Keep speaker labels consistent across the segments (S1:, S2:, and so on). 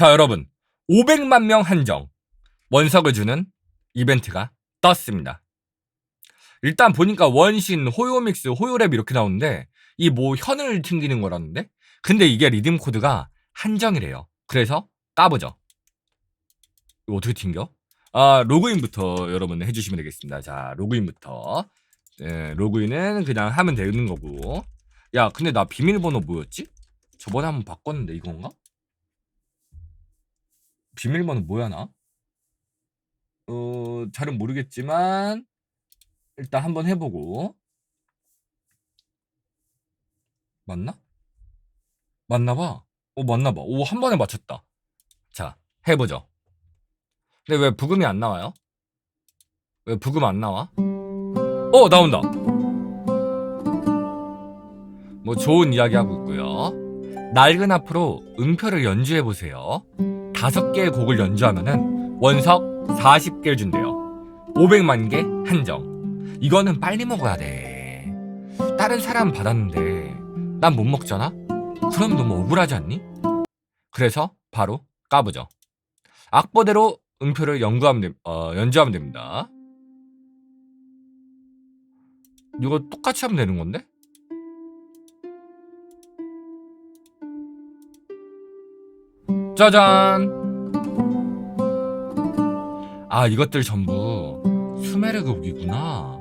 S1: 자, 여러분. 500만 명 한정. 원석을 주는 이벤트가 떴습니다. 일단 보니까 원신, 호요믹스, 호요랩 이렇게 나오는데 이 뭐 현을 튕기는 거라는데 근데 이게 리듬 코드가 한정이래요. 그래서 까보죠. 이거 어떻게 튕겨? 아, 로그인부터 여러분 해주시면 되겠습니다. 자, 로그인부터. 예, 로그인은 그냥 하면 되는 거고. 야, 근데 나 비밀번호 뭐였지? 저번에 한번 바꿨는데 이건가? 비밀번호 뭐야 나? 어, 잘은 모르겠지만 일단 한번 해보고 맞나? 맞나봐. 어, 맞나 봐. 오, 한 번에 맞췄다. 자, 해보죠. 근데 왜 부금이 안 나와요? 왜 부금 안 나와? 어, 나온다. 뭐 좋은 이야기 하고 있고요. 낡은 앞으로 음표를 연주해 보세요. 다섯 개의 곡을 연주하면은 원석 40개를 준대요. 500만 개 한정. 이거는 빨리 먹어야 돼. 다른 사람 받았는데 난 못 먹잖아? 그럼 너무 억울하지 않니? 그래서 바로 까보죠. 악보대로 음표를 연구하면 됩- 어, 연주하면 됩니다. 이거 똑같이 하면 되는 건데? 짜잔! 아, 이것들 전부 수메르 곡이구나.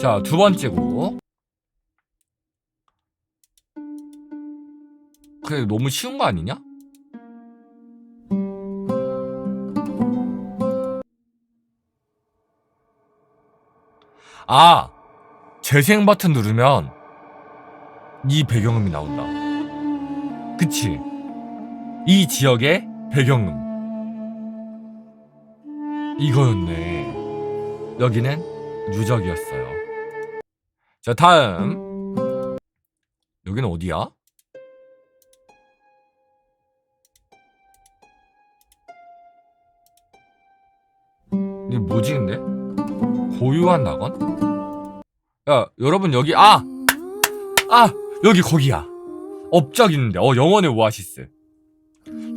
S1: 자, 두 번째 곡. 그래, 너무 쉬운 거 아니냐? 아! 재생 버튼 누르면 이 배경음이 나온다. 그치? 이 지역의 배경음. 이거였네. 여기는 유적이었어요. 자, 다음. 여기는 어디야? 이게 뭐지, 근데? 고유한 낙원? 야, 여러분, 여기, 아! 아! 여기 거기야. 업적 있는데, 어, 영원의 오아시스.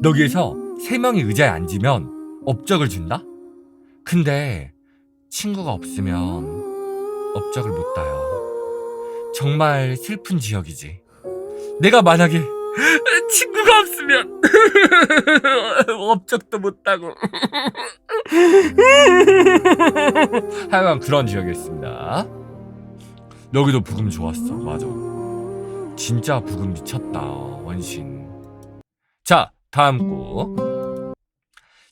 S1: 여기에서 세 명이 의자에 앉으면 업적을 준다? 근데 친구가 없으면 업적을 못 따요. 정말 슬픈 지역이지. 내가 만약에 친구가 없으면 업적도 못 따고 하여간 그런 지역이었습니다. 여기도 부금 좋았어. 맞아. 진짜 부금 미쳤다. 원신. 자, 다음 곡.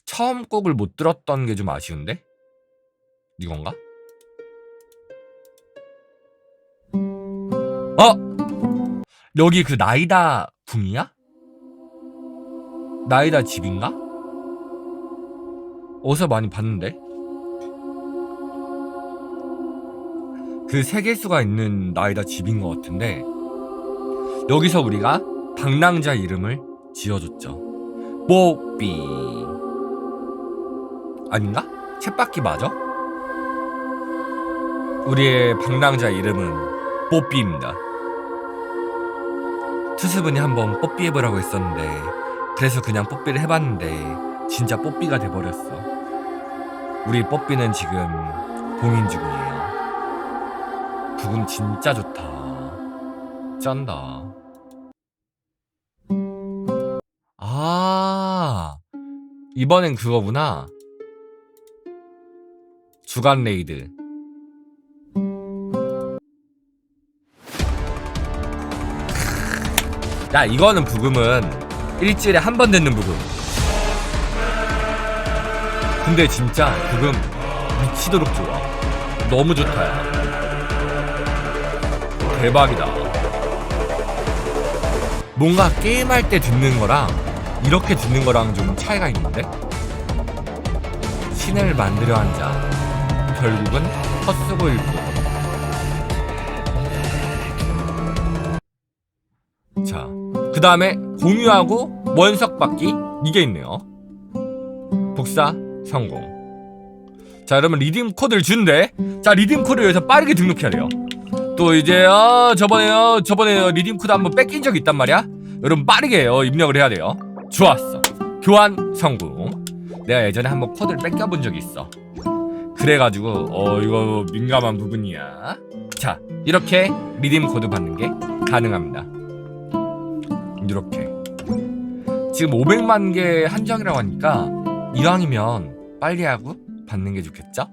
S1: 처음 곡을 못 들었던 게 좀 아쉬운데? 이건가? 어! 여기 그 나이다 궁이야? 나이다 집인가? 어디서 많이 봤는데? 그 세계수가 있는 나이다 집인 것 같은데 여기서 우리가 방랑자 이름을 지어줬죠. 뽀삐 아닌가? 쳇바퀴 맞아? 우리의 방랑자 이름은 뽀삐입니다. 투수분이 한번 뽀삐 해보라고 했었는데 그래서 그냥 뽀삐를 해봤는데 진짜 뽀삐가 돼버렸어. 우리 뽀삐는 지금 봉인 중이에요. 부금 진짜 좋다. 짠다. 이번엔 그거구나. 주간 레이드. 야, 이거는 부금은 일주일에 한 번 듣는 부금. 근데 진짜 부금 미치도록 좋아. 너무 좋다, 야. 대박이다. 뭔가 게임할 때 듣는 거랑 이렇게 듣는 거랑 좀 차이가 있는데? 신을 한 자, 결국은 헛수고일 뿐. 자, 그 다음에 공유하고 원석 받기 이게 있네요. 복사 성공. 자, 여러분 리듬 코드를 준대. 자, 리듬 코드 여기서 빠르게 등록해야 돼요. 또 이제 어 저번에요 저번에 리듬 코드 한번 뺏긴 적 있단 말이야. 여러분 빠르게 어, 입력을 해야 돼요 좋았어. 교환 성공. 내가 예전에 한번 코드를 뺏겨본 적이 있어. 그래가지고 어 이거 민감한 부분이야. 자 이렇게 리딤 코드 받는 게 가능합니다. 이렇게. 지금 500만 개 한정이라고 하니까 이왕이면 빨리 하고 받는 게 좋겠죠?